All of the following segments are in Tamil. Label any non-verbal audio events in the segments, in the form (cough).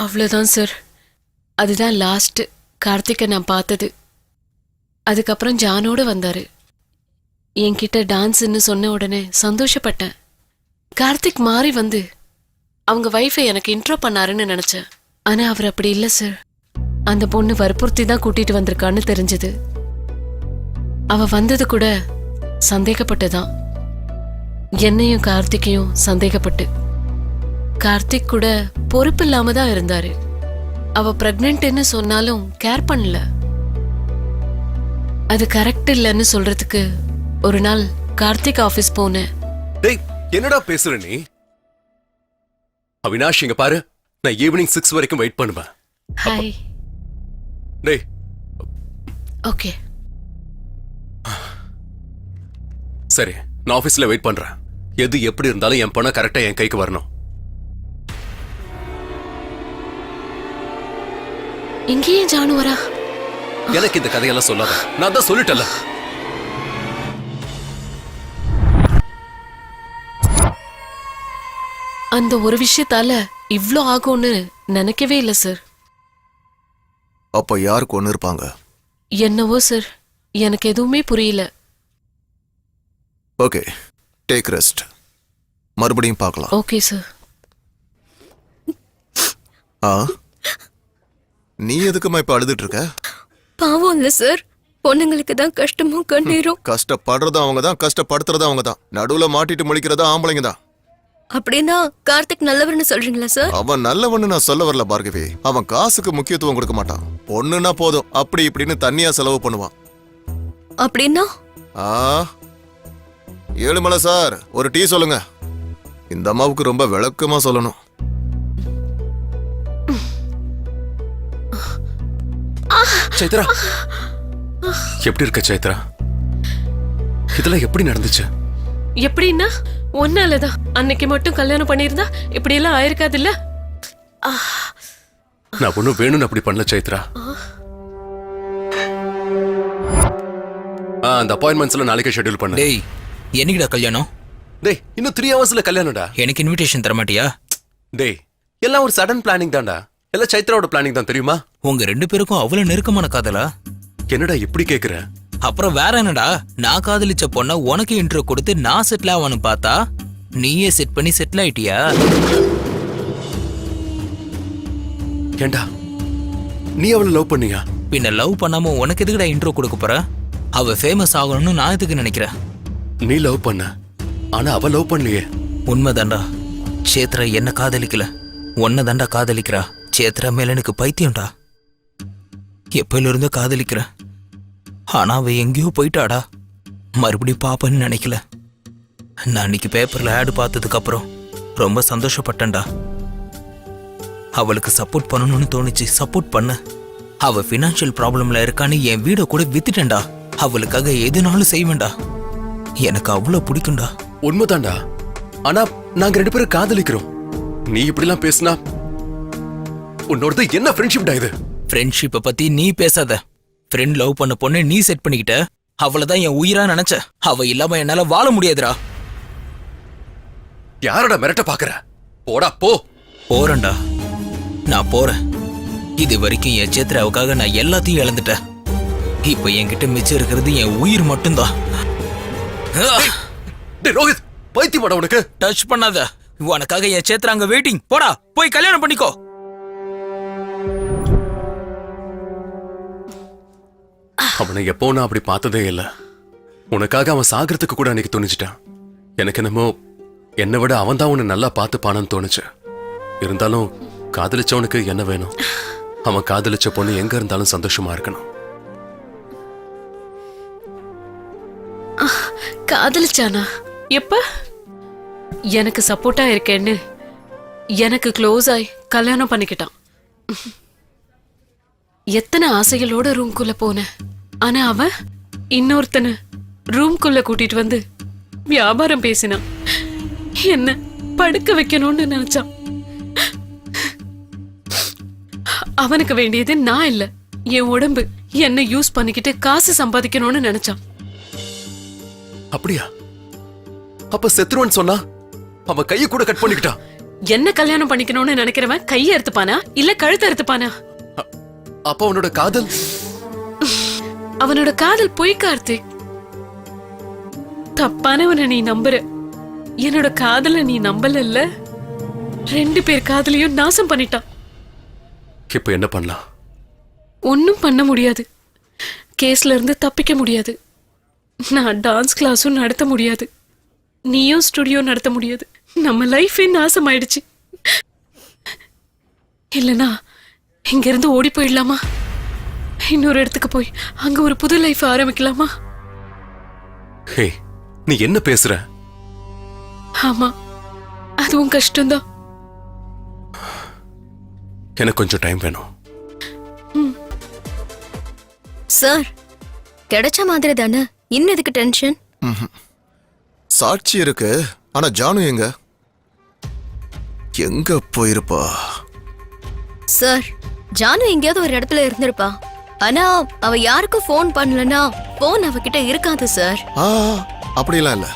அவ்வளோதான் சார் அதுதான் லாஸ்ட்டு கார்த்திகை நான் பார்த்தது. அதுக்கப்புறம் ஜானோட வந்தார். என்கிட்ட டான்ஸுன்னு சொன்ன உடனே சந்தோஷப்பட்டேன். கார்த்திக் மாறி வந்து அவங்க ஒய்ஃபை எனக்கு இன்ட்ரோ பண்ணாருன்னு நினச்சேன். ஆனால் அவர் அப்படி இல்லை சார் அந்த பொண்ணு வற்புறுத்தி தான் கூட்டிகிட்டு வந்திருக்கான்னு தெரிஞ்சது. அவ வந்தது கூட சந்தேகப்பட்டுதான். என்னையும் கார்த்திகையும் சந்தேகப்பட்டு. கார்த்திக் கூட பொறுப்பு இல்லாம தான் இருந்தாரு. அவ பிரெக்னென்ட்னு சொன்னாலும் கேர் பண்ணல. அது கரெக்ட் இல்லைன்னு சொல்றதுக்கு ஒரு நாள் கார்த்திக் ஆபீஸ் போனேன். டேய் என்னடா பேசுற நீ? அவினாஷ் இங்க பாரு. நான் ஈவினிங் சிக்ஸ் வரைக்கும் வெயிட் பண்ணுவேன். ஹாய் டேய். ஓகே சரி நான் ஆபீஸ்ல வெயிட் பண்றேன். எது எப்படி இருந்தாலும் என் பணம் கரெக்டா என் கைக்கு வரணும். இங்கேயும் ஜானு வரா. எனக்கு இந்த கதையெல்லாம் சொல்லாத. நான் தான் சொல்லிட்டல அந்த ஒரு விஷயத்தால இவ்ளோ ஆகும்னு நினைக்கவே இல்ல சார் அப்ப யாருக்கு ஒன்று இருப்பாங்க? என்னவோ சார் எனக்கு எதுவுமே புரியல. ஓகே டேக் ரெஸ்ட் மறுபடியும் பார்க்கலாம். ஓகே சார் ஆ? நீ எதுக்குமா இப்ப அழுதுட்டு இருக்க பாவம் இல்ல சார் பொண்ணுங்களுக்கு தான் கஷ்டமும் கண்ணீரும். கஷ்டப்படுறதும் அவங்க தான் கஷ்டப்படுத்துறதும் அவங்க தான் நடுவுல மாட்டிட்டு முழிக்கிறதும் ஆம்பளைங்க தான். அப்படின்னா கார்த்திக் நல்லவர்னு சொல்றீங்களா சார் அவன் நல்லவன்னு நான் சொல்ல வரல பார்கவி. அவன் காசுக்கு முக்கியத்துவம் கொடுக்க மாட்டான். பொண்ணுனா போதும். அப்படி இப்படின்னு தண்ணியா செலவு பண்ணுவான். அப்படின்னா? ஆ? ஏழுமலை சார் ஒரு டீ சொல்லுங்க. இந்த அம்மாவுக்கு ரொம்ப விளக்கமா சொல்லணும். சைத்ரா. எப்படி இருக்க சைத்ரா? இதெல்லாம் எப்படி நடந்துச்சு? எப்படின்னா ஒன்னாலதான். அன்னைக்கு மட்டும் கல்யாணம் பண்ணியிருந்தா இப்படி எல்லாம் ஆயிருக்காதுல்ல? நான் ஒண்ணும் வேணும்னு அப்படி பண்ணல சைத்ரா. ஆ அந்த அப்பாயின்மெண்ட்ஸ்ல நாளைக்கே ஷெட்யூல் பண்ணு. டேய் என்னைக்குடா கல்யாணம்? டேய் இன்னும் த்ரீ ஹவர்ஸ்ல கல்யாணம்டா. எனக்கு இன்விடேஷன் தர மாட்டியா டேய் எல்லாம் ஒரு சடன் பிளானிங் தான்டா. எல்லாம் சைத்ராவோட பிளானிங் தான் தெரியுமா? உங்க ரெண்டு பேருக்கும் அவ்வளவு நெருக்கமான காதலா? என்னடா இப்படி கேக்குற? அப்புறம் வேற என்னடா? நான் காதலிச்ச பொண்ண உனக்கு இன்ட்ரோ கொடுத்து நான் செட்டில் ஆவான்னு பார்த்தா நீயே செட் பண்ணி செட்டில் ஆயிட்டியா? ஏண்டா? நீ அவளை லவ் பண்ணியா? பின்ன லவ் பண்ணாம உனக்கு எதுக்குடா இன்ட்ரோ கொடுக்க போற? அவ ஃபேமஸ் ஆகணும்னு நான் எதுக்கு நினைக்கிறேன்? நீ லவ் பண்ண. ஆனா அவ லவ் பண்ணலையே. உண்மைதான்டா. சேத்ரா என்ன காதலிக்கல. உன்னை தாண்டா காதலிக்கிறா. சேத்ரா மேல எனக்கு பைத்தியம்டா. எப்பயிலிருந்து காதலிக்கிறேன் ஆனா அவ எங்கேயோ போயிட்டாடா. மறுபடியும் பாப்பேன்னு நினைக்கல. நான் அன்னைக்கு பேப்பர்ல ஆடு பார்த்ததுக்கு அப்புறம் ரொம்ப சந்தோஷப்பட்டேன்டா. அவளுக்கு சப்போர்ட் பண்ணணும்னு தோணுச்சு. சப்போர்ட் பண்ண. அவ ஃபினான்ஷியல் ப்ராப்ளம்ல இருக்கான்னு என் வீட கூட வித்துட்டேன்டா. அவளுக்காக எதுனாலும் செய்வேண்டா எனக்கு அவ்வளோ பிடிக்கும்டா. உண்மைதான்டா. ஆனா நாங்க ரெண்டு பேரும் காதலிக்கிறோம். நீ இப்படிலாம் பேசினா உன்னோடது என்ன ஃப்ரெண்ட்ஷிப்டா இது? ஃப்ரெண்ட்ஷிப்பை பத்தி நீ பேசாத. ஃப்ரெண்ட் லவ் பண்ண பொண்ணை நீ செட் பண்ணிக்கிட்ட. அவளதான் என் உயிரா நினைச்ச. அவ இல்லாம என்னால வாழ முடியாதுடா. யாரோட மிரட்ட பாக்குற? போடா போ. போறேன்டா. நான் போறேன். இது வரைக்கும் என் சேத்ராவுக்காக நான் எல்லாத்தையும் இழந்துட்டேன். இப்ப என்கிட்ட மிச்சம் இருக்கிறது என் உயிர் மட்டும்தான். டேய் ரோஹித் பைத்தியமாடா உனக்கு. டச் பண்ணாத. உனக்காக என் சேத்ரா அங்க வெயிட்டிங் போடா போய் கல்யாணம் பண்ணிக்கோ. அவனை எப்போ நான் அப்படி பார்த்ததே இல்ல. உனக்காக அவன் சாகிறதுக்கு கூட அன்னைக்கு துணிச்சிட்டான் எனக்கு என்னமோ என்னை விட அவன் தான் உன்னை நல்லா பார்த்துப்பானன்னு தோணுச்சு. இருந்தாலும் காதலிச்சவனுக்கு என்ன வேணும்? அவன் காதலிச்ச பொண்ணு எங்க இருந்தாலும் சந்தோஷமா இருக்கணும். காதலிச்சானா? எப்ப? எனக்கு சப்போர்ட்டா இருக்கேன்னு எனக்கு க்ளோஸ் ஆயி கல்யாணம் பண்ணிக்கிட்டான். எத்தனை ஆசைகளோட ரூம்குள்ள போனேன் ஆனா அவன் இன்னொருத்தனை ரூம்குள்ள கூட்டிட்டு வந்து வியாபாரம் பேசினான் என்ன படுக்க வைக்கணும்னு நினைச்சான். அவனுக்கு வேண்டியது நான் இல்ல. என் உடம்பு என்ன யூஸ் பண்ணிக்கிட்டு காசு சம்பாதிக்கணும்னு நினைச்சான். அப்படியா? அப்ப செத்துருவன் சொன்னா அவன் கையை கூட கட் பண்ணிக்கிட்டான். என்ன கல்யாணம் பண்ணிக்கணும்னு நினைக்கிறவன் கையை அறுத்துப்பானா இல்ல கழுத்தை அறுத்துப்பானா அப்போ அவனோட காதல்? அவனோட காதல் பொய் கார்த்திக். தப்பானவனை நீ நம்புற. என்னோட காதல நீ நம்பலல்ல. ரெண்டு பேர் காதலையும் நாசம் பண்ணிட்டான். இப்போ என்ன பண்ணலாம்? ஒன்னும் பண்ண முடியாது. கேஸ்ல இருந்து தப்பிக்க முடியாது. நான் டான்ஸ் கிளாஸும் நடத்த முடியாது. நீயும் ஸ்டுடியோ நடத்த முடியாது. நம்ம லைஃபே நாசம் ஆயிடுச்சு இல்லனா இங்க இருந்து ஓடி போயிடலாமா? இன்னொரு இடத்துக்கு போய் அங்க ஒரு புது லைஃப் ஆரம்பிக்கலாமா? ஹே நீ என்ன பேசுற? ஆமா அதுவும் கஷ்டம்தான். எனக்கு கொஞ்சம் டைம் வேணும். சார் கிடைச்ச மாதிரி தானே? இன்னும் எதுக்கு டென்ஷன் சாட்சி இருக்கு ஆனா ஜானு எங்க? எங்க போயிருப்பா? சார் ஜானு எங்கேயாவது ஒரு இடத்துல இருந்திருப்பா. ஆனா அவ யாருக்கும் ஃபோன் பண்ணலனா ஃபோன் அவகிட்ட இருக்காது சார் ஆ அப்படிலாம் இல்ல.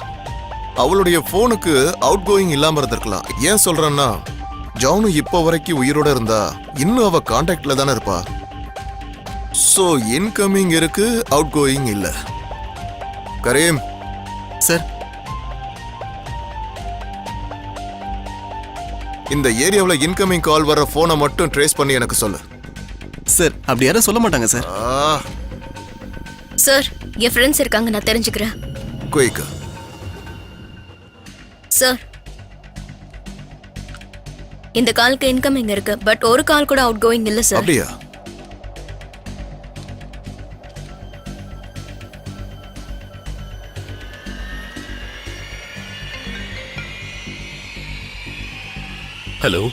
அவளுடைய போனுக்கு அவுட் கோயிங் இல்லாம இருந்திருக்கலாம். ஏன் சொல்றேன்னா ஜானு இப்போ வரைக்கும் உயிரோட இருந்தா இன்னும் அவ கான்டாக்ட்ல தானே இருப்பா. சோ இன்கமிங் இருக்கு அவுட் கோயிங் இல்ல. கரீம். சார் இந்த ஏரியாவுல இன்கமிங் கால் வர போனை மட்டும் ட்ரேஸ் பண்ணி எனக்கு சொல்லு. சார் அப்படி யாரும் சொல்ல மாட்டாங்க சார். ஆ. சார் என் ஃப்ரெண்ட்ஸ் இருக்காங்க நான் தெரிஞ்சுக்கிறேன். Quick sir. இந்த காலுக்கு இன்கமிங் இருக்கு? பட் ஒரு கால் கூட அவுட் கோயிங் இல்ல சார். அப்படியா? ஹலோ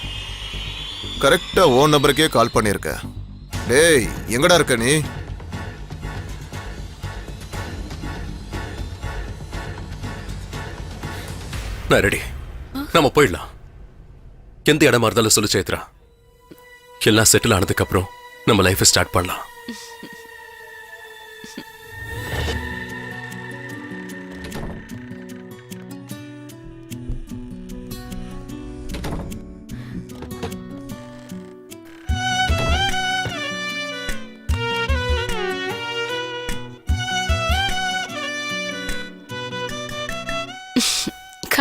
கரெக்டா ஓன் நம்பருக்கே கால் பண்ணிருக்க டேய் எங்கடா இருக்க நீ? நான் ரெடி நம்ம போயிடலாம். எந்த இடமா இருந்தாலும் சொல்லு சேத்ரா. எல்லாம் செட்டில் ஆனதுக்கு அப்புறம் நம்ம லைஃபை ஸ்டார்ட் பண்ணலாம்.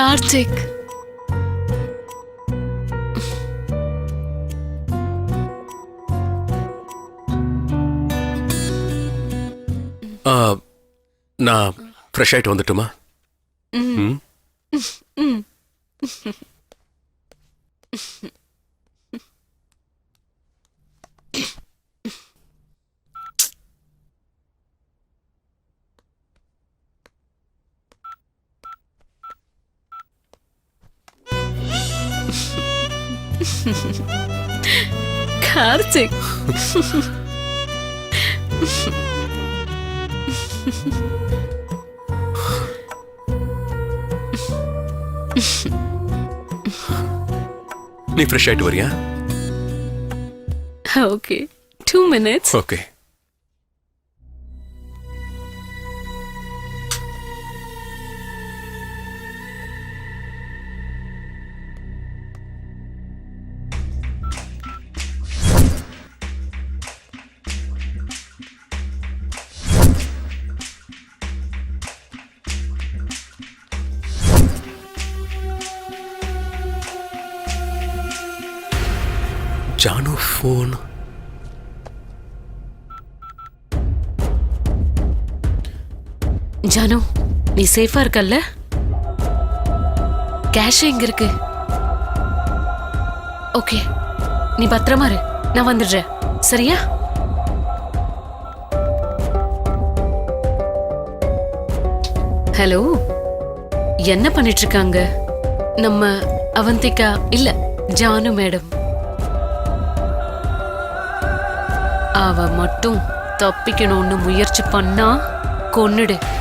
கார்த்திக் ஆ, நான் ஃப்ரெஷ் ஆயிட்டு வந்துட்டுமா? ம் (laughs) (laughs) கார்த்திக். நீ ஃப்ரெஷ் ஆயிட்டு வரியா? Okay two minutes okay Jaanu Jaanu நீ சேஃபா இருக்கல்ல? கேஷ் எங்க இருக்கு? ஓகே நீ பத்திரமா இரு. நான் வந்துடுறேன். சரியா? ஹலோ என்ன பண்ணிட்டு இருக்காங்க? நம்ம அவந்திகா இல்ல ஜானு மேடம். அவ மட்டும் தப்பிக்கணும்னு முயற்சி பண்ணா கொன்னுடு.